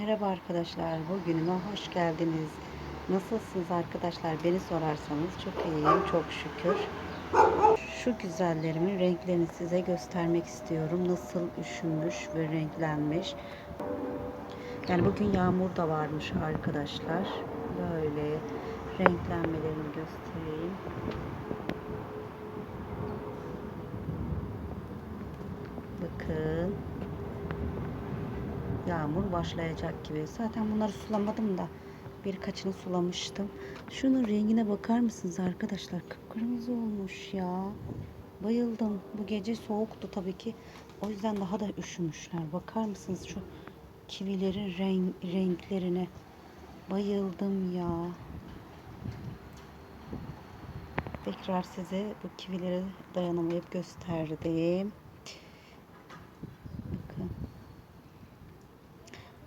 Merhaba arkadaşlar, bugünüme hoş geldiniz. Nasılsınız arkadaşlar? Beni sorarsanız çok iyiyim, çok şükür. Şu güzellerimin renklerini size göstermek istiyorum. Nasıl üşümüş ve renklenmiş. Yani bugün yağmur da varmış arkadaşlar. Böyle renklenmelerini göstereyim. Bakın yağmur başlayacak gibi. Zaten bunları sulamadım da birkaçını sulamıştım. Şunun rengine bakar mısınız arkadaşlar? Kıpkırmızı olmuş ya. Bayıldım. Bu gece soğuktu tabii ki. O yüzden daha da üşümüşler. Bakar mısınız şu kivilerin renk, renklerine? Bayıldım ya. Tekrar size bu kivileri dayanamayıp gösterdim. Bakın.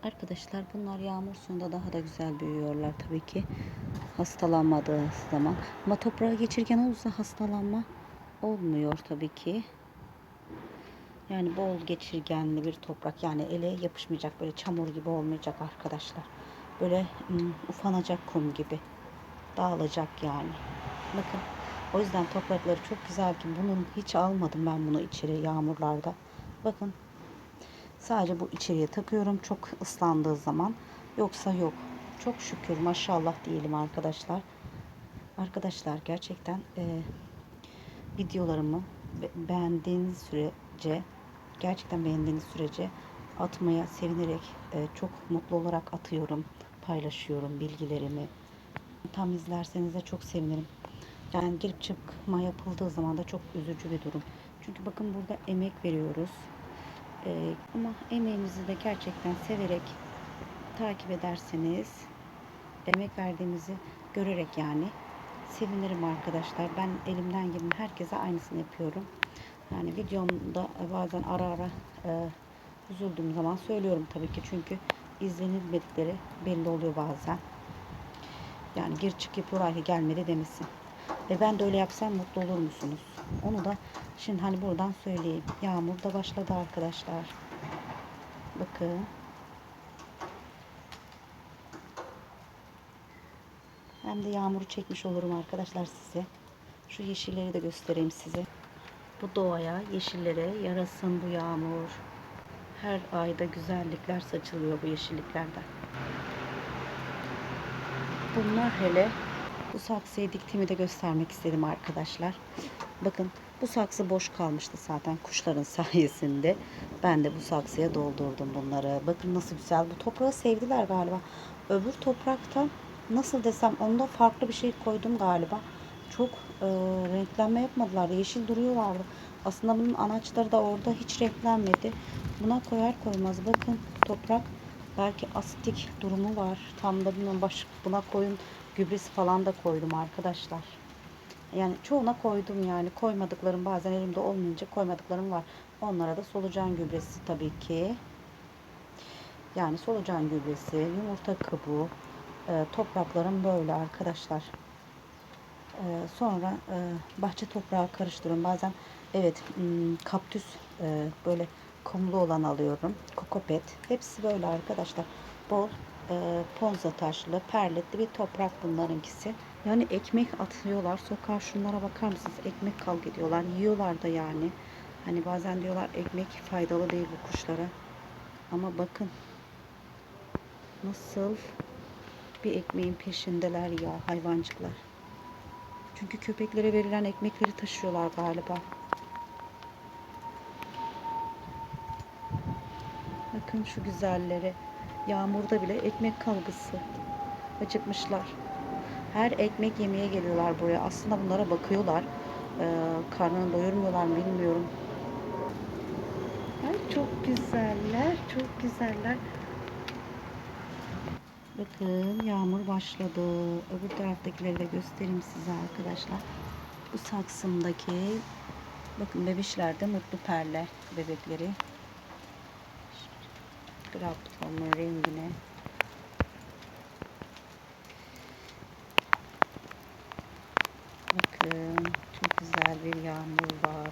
Arkadaşlar bunlar yağmur suyunda daha da güzel büyüyorlar tabii ki. Hastalanmadığı zaman. Ama toprağa geçirgen olursa hastalanma olmuyor tabii ki. Yani bol geçirgenli bir toprak. Yani ele yapışmayacak böyle çamur gibi olmayacak arkadaşlar. Böyle ım, ufanacak kum gibi. Dağılacak yani. Bakın. O yüzden toprakları çok güzel ki bunun hiç almadım ben bunu içeri yağmurlarda. Bakın Sadece bu içeriye takıyorum çok ıslandığı zaman. Yoksa yok. Çok şükür maşallah diyelim arkadaşlar. Arkadaşlar gerçekten e, videolarımı beğendiğiniz sürece gerçekten beğendiğiniz sürece atmaya sevinerek e, çok mutlu olarak atıyorum. Paylaşıyorum bilgilerimi. Tam izlerseniz de çok sevinirim. Yani girip çıkma yapıldığı zaman da çok üzücü bir durum. Çünkü bakın burada emek veriyoruz. Ee, ama emeğimizi de gerçekten severek takip ederseniz emek verdiğimizi görerek yani sevinirim arkadaşlar. Ben elimden gibi herkese aynısını yapıyorum. Yani videomda bazen ara ara e, üzüldüğüm zaman söylüyorum tabii ki çünkü izlenilmedikleri belli oluyor bazen. Yani gir çık yapıyorlar ki gelmedi demesin. Ve ben de öyle yapsam mutlu olur musunuz? Onu da şimdi hani buradan söyleyeyim. Yağmur da başladı arkadaşlar. Bakın. Hem de yağmuru çekmiş olurum arkadaşlar size. Şu yeşilleri de göstereyim size. Bu doğaya, yeşillere yarasın bu yağmur. Her ayda güzellikler saçılıyor bu yeşilliklerden. Bunlar hele bu saksıyı diktiğimi de göstermek istedim arkadaşlar. Bakın bu saksı boş kalmıştı zaten kuşların sayesinde. Ben de bu saksıya doldurdum bunları. Bakın nasıl güzel. Bu toprağı sevdiler galiba. Öbür toprakta nasıl desem onda farklı bir şey koydum galiba. Çok e, renklenme yapmadılar. Yeşil duruyorlardı. Aslında bunun anaçları da orada hiç renklenmedi. Buna koyar koymaz bakın toprak belki asitik durumu var. Tam da bilmiyorum baş, buna koyun gübresi falan da koydum arkadaşlar. Yani çoğuna koydum yani. Koymadıklarım bazen elimde olmayınca koymadıklarım var. Onlara da solucan gübresi tabii ki. Yani solucan gübresi, yumurta kabuğu, e, topraklarım böyle arkadaşlar. E, sonra e, bahçe toprağı karıştırıyorum. Bazen evet kaktüs e, böyle kumlu olan alıyorum. Kokopet. Hepsi böyle arkadaşlar. Bol e, ponza taşlı, perletli bir toprak bunlarınkisi. Yani ekmek atıyorlar. Sokağa şunlara bakar mısınız? Ekmek kavga ediyorlar. Yiyorlar da yani. Hani bazen diyorlar ekmek faydalı değil bu kuşlara. Ama bakın nasıl bir ekmeğin peşindeler ya hayvancıklar. Çünkü köpeklere verilen ekmekleri taşıyorlar galiba. Bakın şu güzelleri. Yağmurda bile ekmek kavgası. Acıkmışlar. Her ekmek yemeye geliyorlar buraya. Aslında bunlara bakıyorlar. Ee, karnını doyurmuyorlar mı bilmiyorum. Ay çok güzeller. Çok güzeller. Bakın yağmur başladı. Öbür taraftakileri de göstereyim size arkadaşlar. Bu saksımdaki bakın bebişlerde mutlu perle bebekleri. Trabzon'un rengine. Bakın çok güzel bir yağmur var.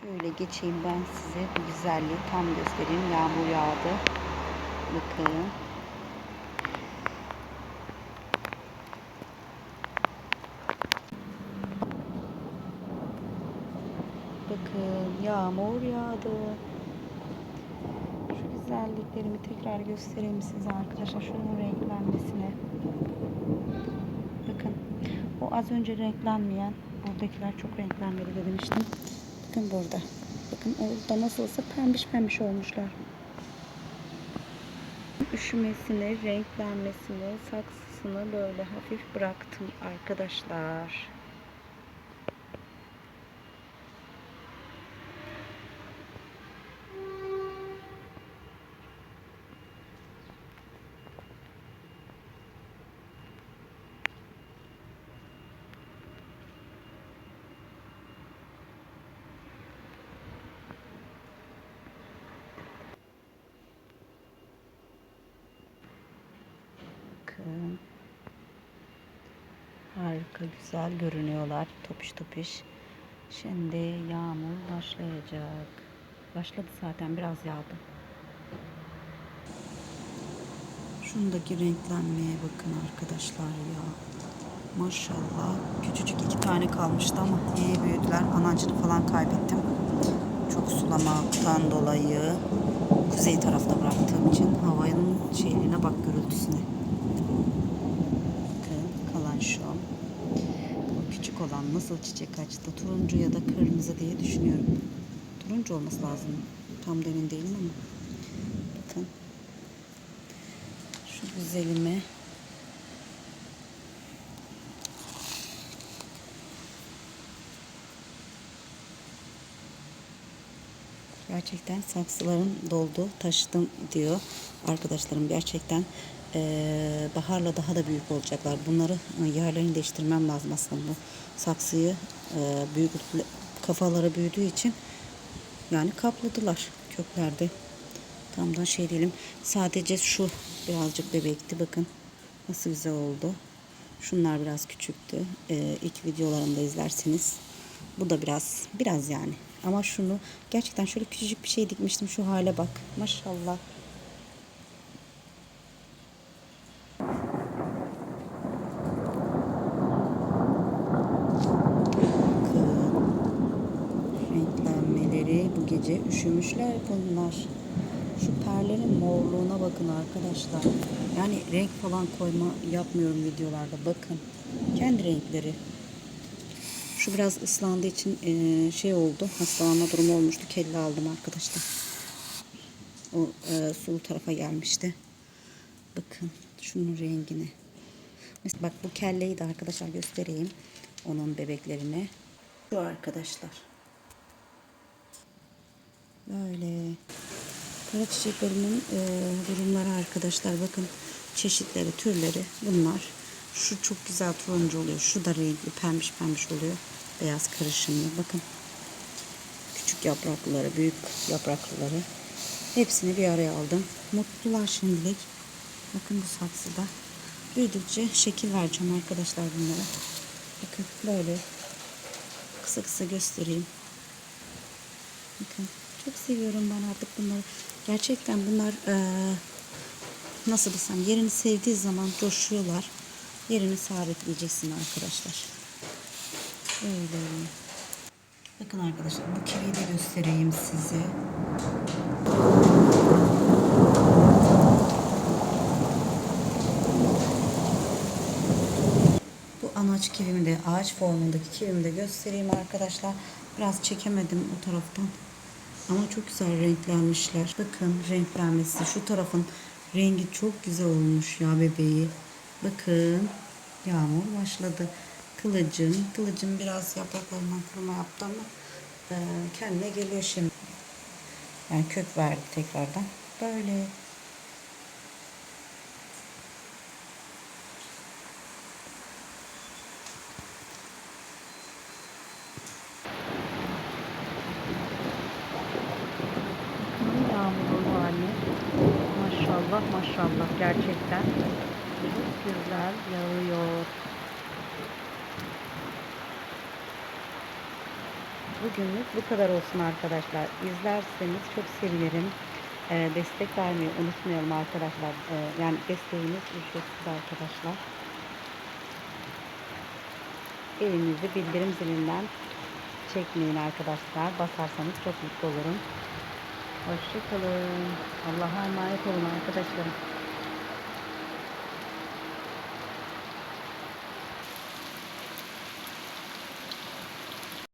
Şöyle geçeyim ben size bu güzelliği tam göstereyim. Yağmur yağdı. Bakın. Yağmur yağdı. Şu güzelliklerimi tekrar göstereyim size arkadaşlar. Şunun renklenmesine. Bakın. O az önce renklenmeyen buradakiler çok renklenmedi de demiştim. Bakın burada. Bakın orada nasıl olsa pembiş pembiş olmuşlar. Üşümesini, renklenmesini, saksısını böyle hafif bıraktım arkadaşlar. Bakın. Harika güzel görünüyorlar. Topiş topiş. Şimdi yağmur başlayacak. Başladı zaten biraz yağdı. Şundaki renklenmeye bakın arkadaşlar ya. Maşallah. Küçücük iki tane kalmıştı ama iyi büyüdüler. Anancını falan kaybettim. Çok sulamaktan dolayı kuzey tarafta bıraktığım için havanın şeyine bak gürültüsüne. Bakın kalan şu. O küçük olan nasıl çiçek açtı? Turuncu ya da kırmızı diye düşünüyorum. Turuncu olması lazım. Tam da emin değilim ama. Bakın. Şu güzelime Gerçekten saksılarım doldu, taşıdım diyor arkadaşlarım. Gerçekten eee, baharla daha da büyük olacaklar. Bunları e, yerlerini değiştirmem lazım aslında. Saksıyı eee büyük kafaları büyüdüğü için yani kapladılar köklerde. Tam da şey diyelim. Sadece şu birazcık bebekti. Bakın nasıl güzel oldu. Şunlar biraz küçüktü. Ee, ilk videolarımda izlerseniz. Bu da biraz biraz yani. Ama şunu gerçekten şöyle küçücük bir şey dikmiştim. Şu hale bak. Maşallah. Bakın. Gece üşümüşler bunlar. Şu perlerin morluğuna bakın arkadaşlar. Yani renk falan koyma yapmıyorum videolarda. Bakın. Kendi renkleri. Şu biraz ıslandığı için eee, şey oldu. Hastalanma durumu olmuştu. Kelle aldım arkadaşlar. O eee, sulu tarafa gelmişti. Bakın şunun rengini. Mesela bak bu kelleyi de arkadaşlar göstereyim. Onun bebeklerine. Şu arkadaşlar. Böyle. Kara çiçeklerimin eee, durumları arkadaşlar. Bakın çeşitleri, türleri bunlar. Şu çok güzel turuncu oluyor. Şu da renkli pembiş pembiş oluyor. Beyaz karışımlı. Bakın. Küçük yapraklıları, büyük yapraklıları. Hepsini bir araya aldım. Mutlular şimdilik. Bakın bu saksıda. Büyüdükçe şekil vereceğim arkadaşlar bunlara. Bakın böyle. Kısa kısa göstereyim. Bakın. Çok seviyorum ben artık bunları. Gerçekten bunlar eee, nasıl desem yerini sevdiği zaman coşuyorlar. Yerini sabitleyeceksin arkadaşlar. Öyle. Bakın arkadaşlar bu kiviyi de göstereyim size. Bu anaç kivimi de ağaç formundaki kivimi de göstereyim arkadaşlar. Biraz çekemedim o taraftan. Ama çok güzel renklenmişler. Bakın renklenmesi. Şu tarafın rengi çok güzel olmuş ya bebeği. Bakın yağmur başladı. Kılıcım. Kılıcım biraz yapraklarından kuruma yaptı ama e, kendine geliyor şimdi. Yani kök verdi tekrardan. Böyle. Maşallah maşallah gerçekten çok güzel yağıyor. bugünlük bu kadar olsun arkadaşlar. İzlerseniz çok sevinirim. Ee, destek vermeyi unutmayalım arkadaşlar. Ee, yani desteğiniz ücretsiz arkadaşlar. Elinizi bildirim zilinden çekmeyin arkadaşlar. Basarsanız çok mutlu olurum. Hoşçakalın. Allah'a emanet olun arkadaşlarım.